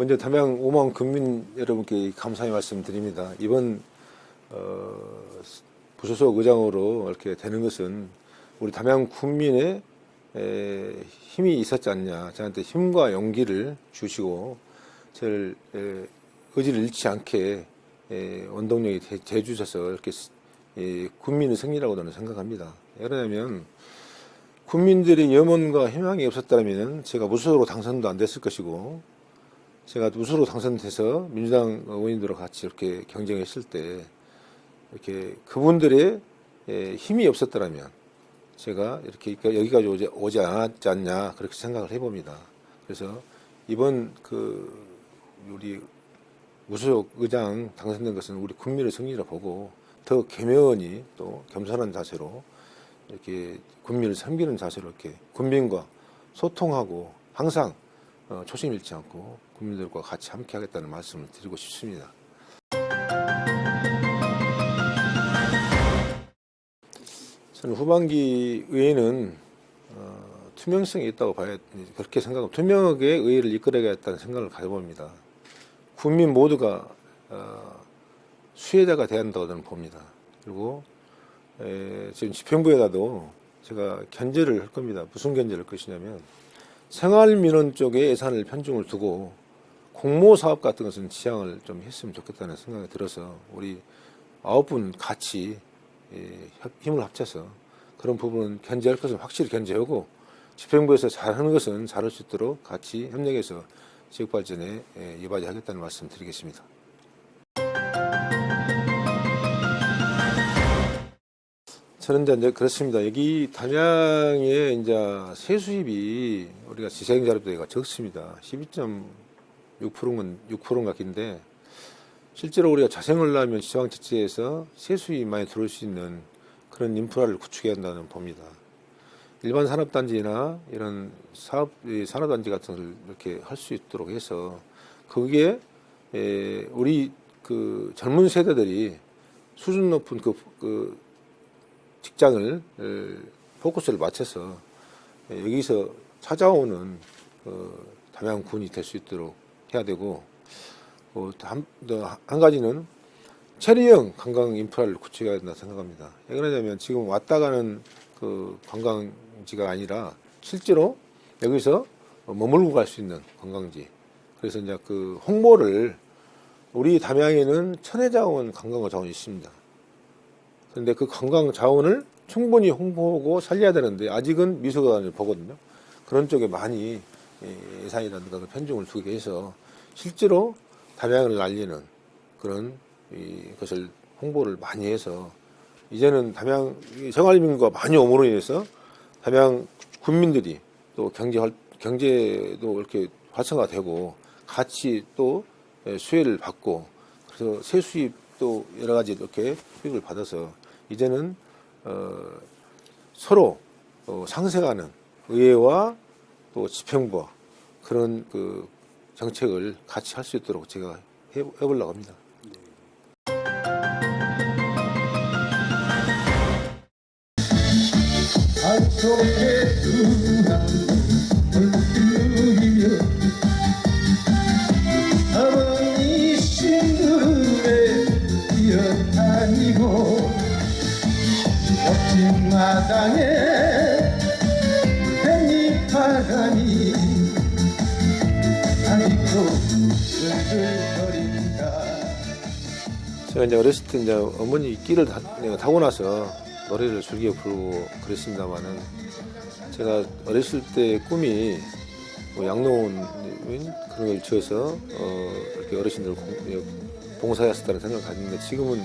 먼저 담양 5만 국민 여러분께 감사의 말씀드립니다. 이번 어, 부소속 의장으로 이렇게 되는 것은 우리 담양 국민의 에, 힘이 있었지 않냐. 저한테 힘과 용기를 주시고 저를 에, 의지를 잃지 않게 에, 원동력이 돼, 돼 주셔서 이렇게 스- 에, 국민의 승리라고 저는 생각합니다. 왜 그러냐면 국민들의 염원과 희망이 없었다면 제가 무소속으로 당선도 안 됐을 것이고 제가 무소속으로 당선돼서 민주당 의원님들과 같이 이렇게 경쟁했을 때 이렇게 그분들의 에, 힘이 없었더라면 제가 이렇게 여기까지 오지, 오지 않았지 않냐 그렇게 생각을 해봅니다. 그래서 이번 그 우리 무소속 의장 당선된 것은 우리 국민의 승리라 보고 더 개면히 또 겸손한 자세로 이렇게 국민을 섬기는 자세로 이렇게 국민과 소통하고 항상 어, 초심 잃지 않고 국민들과 같이 함께 하겠다는 말씀을 드리고 싶습니다. 저는 후반기 의회는 어, 투명성이 있다고 봐야 그렇게 생각하고 투명하게 의회를 이끌어야겠다는 생각을 가져봅니다. 국민 모두가 어, 수혜자가 돼야 한다고 저는 봅니다. 그리고 에, 지금 집행부에다도 제가 견제를 할 겁니다. 무슨 견제를 할 것이냐면 생활민원 쪽에 예산을 편중을 두고 공모 사업 같은 것은 지향을 좀 했으면 좋겠다는 생각이 들어서 우리 아홉 분 같이 예, 협- 힘을 합쳐서 그런 부분은 견제할 것은 확실히 견제하고 집행부에서 잘하는 것은 잘할 수 있도록 같이 협력해서 지역 발전에 예, 이바지하겠다는 말씀 드리겠습니다. 저는 이제- 그렇습니다. 여기 단양에 이제 세수입이 우리가 지생자료비가 적습니다. 12.6%는 6% 같긴데 실제로 우리가 자생을 하면 지방 자치에서 세수입이 많이 들어올 수 있는 그런 인프라를 구축해야 한다는 봅니다. 일반 산업단지나 이런 사업 이 산업단지 같은 걸 이렇게 할 수 있도록 해서 거기에 에, 우리 그 젊은 세대들이 수준 높은 그, 그 직장을 에, 포커스를 맞춰서 에, 여기서 찾아오는 어, 담양군이 될 수 있도록 해야 되고 어, 한, 가지는 체리형 관광 인프라를 구축해야 된다 생각합니다. 왜 그러냐면 지금 왔다 가는 그 관광지가 아니라 실제로 여기서 머물고 갈 수 있는 관광지. 그래서 이제 그 홍보를 우리 담양에는 천혜자원 관광 자원이 있습니다. 그런데 그 관광 자원을 충분히 홍보하고 살려야 되는데 아직은 미소관을 보거든요. 그런 쪽에 많이 예, 예산이라든가 그 편중을 두게 해서 실제로 담양을 날리는 그런 이 것을 홍보를 많이 해서 이제는 담양 이 생활민구가 많이 오므로 인해서 담양 군민들이 또 경제 활- 경제도 이렇게 활성화되고 같이 또 예, 수혜를 받고 그래서 세수입도 여러 가지 이렇게 수익을 받아서 이제는 어, 서로 어, 상생하는 의회와 또 집행부와 그런 그 정책을 같이 할 수 있도록 제가 해, 해보려고 합니다. 한 제가 이제 어렸을 때 이제 어머니 내가 타고 나서 노래를 즐겨 부르고 그랬습니다만은 제가 어렸을 때 꿈이 뭐 양로원 그런 걸 지어서 어, 이렇게 어르신들 공- 예, 봉사했었다는 생각을 가졌는데 지금은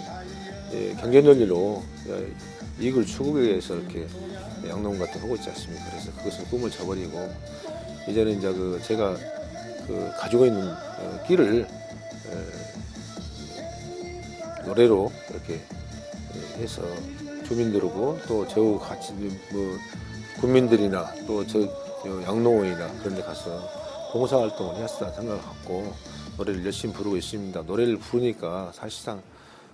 예, 경제 논리로 예, 이익을 추구하기 위해서 이렇게 양로원 같은 거 하고 있지 않습니까? 그래서 그것을 꿈을 저버리고 이제는 이제 그 제가 그 가지고 있는 어, 길을 노래로 이렇게 예, 해서 주민들하고 또 저우 같이 뭐 국민들이나 또 저 양로원이나 그런 데 가서 봉사 활동을 했었다 생각을 갖고 노래를 열심히 부르고 있습니다. 노래를 부르니까 사실상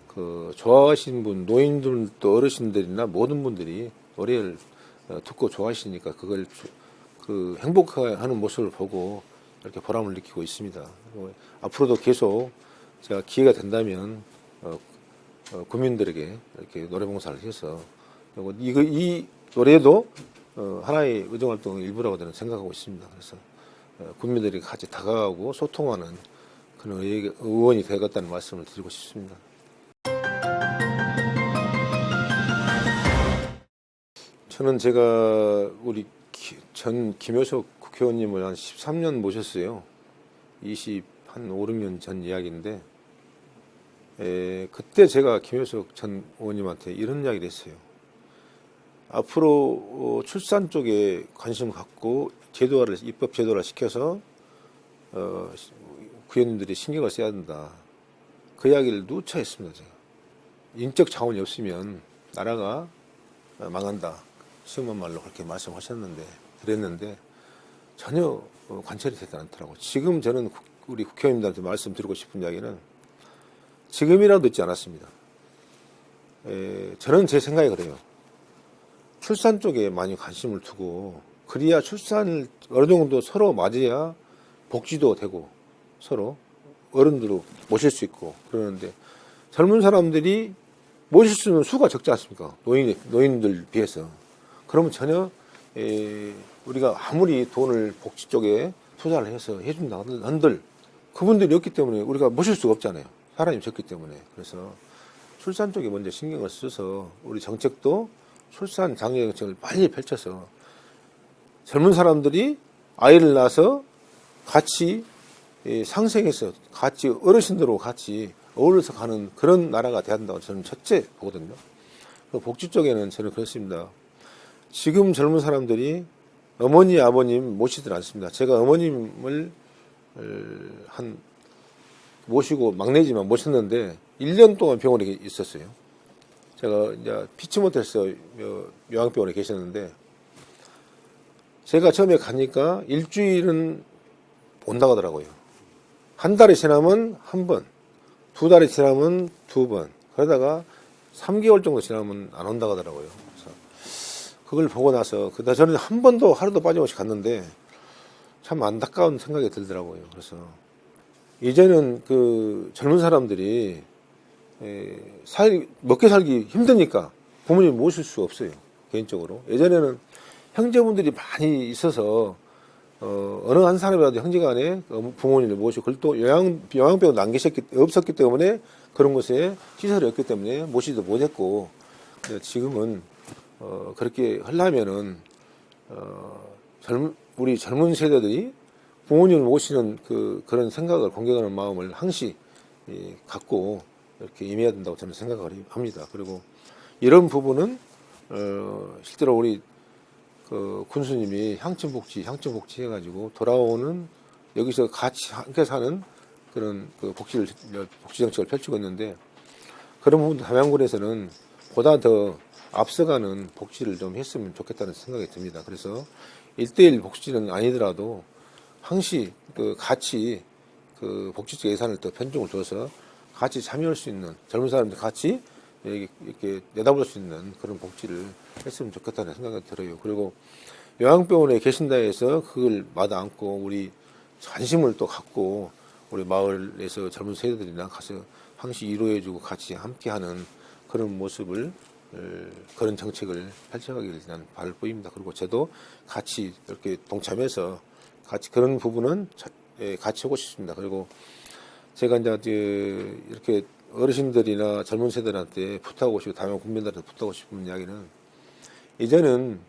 그 좋아하시는 분, 노인들도 어르신들이나 모든 분들이 노래를 어, 듣고 좋아하시니까 그걸 주- 그 행복해하는 모습을 보고 이렇게 보람을 느끼고 있습니다. 그리고 앞으로도 계속 제가 기회가 된다면 어, 어, 국민들에게 이렇게 노래 봉사를 해서 이거 이 노래도 어, 하나의 의정활동의 일부라고 저는 생각하고 있습니다. 그래서 어, 국민들이 같이 다가가고 소통하는 그런 의- 의원이 되겠다는 말씀을 드리고 싶습니다. 저는 제가 우리 기- 전 김효석 국회의원님을 한 13년 모셨어요. 20, 한 5, 6년 전 이야기인데, 에, 그때 제가 김효석 전 의원님한테 이런 이야기를 했어요. 앞으로 어, 출산 쪽에 관심을 갖고 제도화를, 입법 제도화를 시켜서, 어, 시- 국회의원님들이 신경을 써야 된다. 그 이야기를 누차 했습니다, 제가. 인적 자원이 없으면 나라가 어, 망한다. 쉬운 말로 그렇게 말씀하셨는데, 그랬는데, 전혀 어, 관철이 되지 않더라고. 지금 저는 국- 우리 국회의원님들한테 말씀드리고 싶은 이야기는 지금이라도 듣지 않았습니다. 에, 저는 제 생각이 그래요. 출산 쪽에 많이 관심을 두고, 그래야 출산을 어느 정도 서로 맞아야 복지도 되고, 서로 어른들도 모실 수 있고, 그러는데, 젊은 사람들이 모실 수 있는 수가 적지 않습니까? 노인, 노인들 비해서. 그러면 전혀, 에, 우리가 아무리 돈을 복지 쪽에 투자를 해서 해준다 한들, 그분들이 없기 때문에 우리가 모실 수가 없잖아요. 사람이 적기 때문에. 그래서 출산 쪽에 먼저 신경을 써서 우리 정책도 출산 장려 정책을 빨리 펼쳐서 젊은 사람들이 아이를 낳아서 같이 예, 상생해서 같이 어르신들하고 같이 어울려서 가는 그런 나라가 돼야 한다고 저는 첫째 보거든요. 그 복지 쪽에는 저는 그렇습니다. 지금 젊은 사람들이 어머니, 아버님 모시질 않습니다. 제가 어머님을 어, 한 모시고 막내지만 모셨는데 1년 동안 병원에 있었어요. 제가 이제 피치모텔에서 요양병원에 계셨는데 제가 처음에 가니까 일주일은 온다고 하더라고요. 한 달이 지나면 한 번, 두 달이 지나면 두 번, 그러다가 3개월 정도 지나면 안 온다고 하더라고요. 그걸 보고 나서 그다 저는 한 번도 하루도 빠짐없이 갔는데 참 안타까운 생각이 들더라고요. 그래서 이제는 그 젊은 사람들이 에, 살 먹게 살기 힘드니까 부모님 모실 수 없어요. 개인적으로 예전에는 형제분들이 많이 있어서 어, 어느 한 사람이라도 형제간에 어, 부모님을 모시고 그걸 또 요양 요양병원 안 계셨기 없었기 때문에 그런 곳에 시설이 없기 때문에 모시지도 못했고 지금은 어, 그렇게 하려면은 어, 젊 우리 젊은 세대들이 부모님을 모시는 그 그런 생각을 공경하는 마음을 항시 이, 갖고 이렇게 임해야 된다고 저는 생각을 합니다. 그리고 이런 부분은 어, 실제로 우리 그 군수님이 향천복지, 향천복지 해가지고 돌아오는 여기서 같이 함께 사는 그런 그 복지를 복지 정책을 펼치고 있는데 그런 부분 담양군에서는 보다 더 앞서가는 복지를 좀 했으면 좋겠다는 생각이 듭니다. 그래서 일대일 복지는 아니더라도 항시 그 같이 그 복지적 예산을 더 편중을 줘서 같이 참여할 수 있는 젊은 사람들 같이 이렇게, 내다볼 수 있는 그런 복지를 했으면 좋겠다는 생각이 들어요. 그리고 요양병원에 계신다 해서 그걸 마다 않고 우리 관심을 또 갖고 우리 마을에서 젊은 세대들이나 가서 항시 이루어주고 같이 함께하는 그런 모습을 어, 그런 정책을 펼쳐가기를 난 바랄 뿐입니다. 그리고 저도 같이 이렇게 동참해서 같이 그런 부분은 자- 예, 같이 하고 싶습니다. 그리고 제가 이제 그 이렇게 어르신들이나 젊은 세대들한테 부탁하고 싶고 다양한 국민들한테 부탁하고 싶은 이야기는 이제는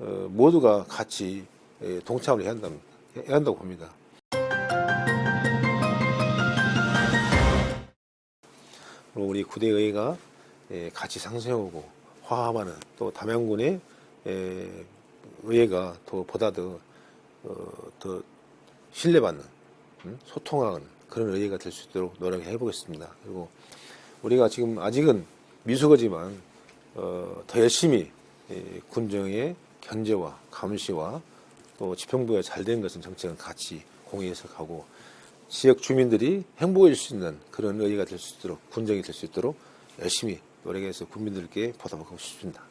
어, 모두가 같이 예, 동참을 해야 한답니다. 해야 한다고 봅니다. 우리 구대의회가 예, 같이 상생하고 화합하는 또 담양군의 예, 의회가 더 보다 더, 어, 더 신뢰받는 음, 소통하는 그런 의회가 될 수 있도록 노력해 보겠습니다. 그리고 우리가 지금 아직은 미숙하지만 어, 더 열심히 예, 군정의 견제와 감시와 또 지평부가 잘 된 것은 정책은 같이 공유해서 가고 지역 주민들이 행복해질 수 있는 그런 의회가 될 수 있도록 군정이 될 수 있도록 열심히 노력해서 국민들께 보답하고 싶습니다.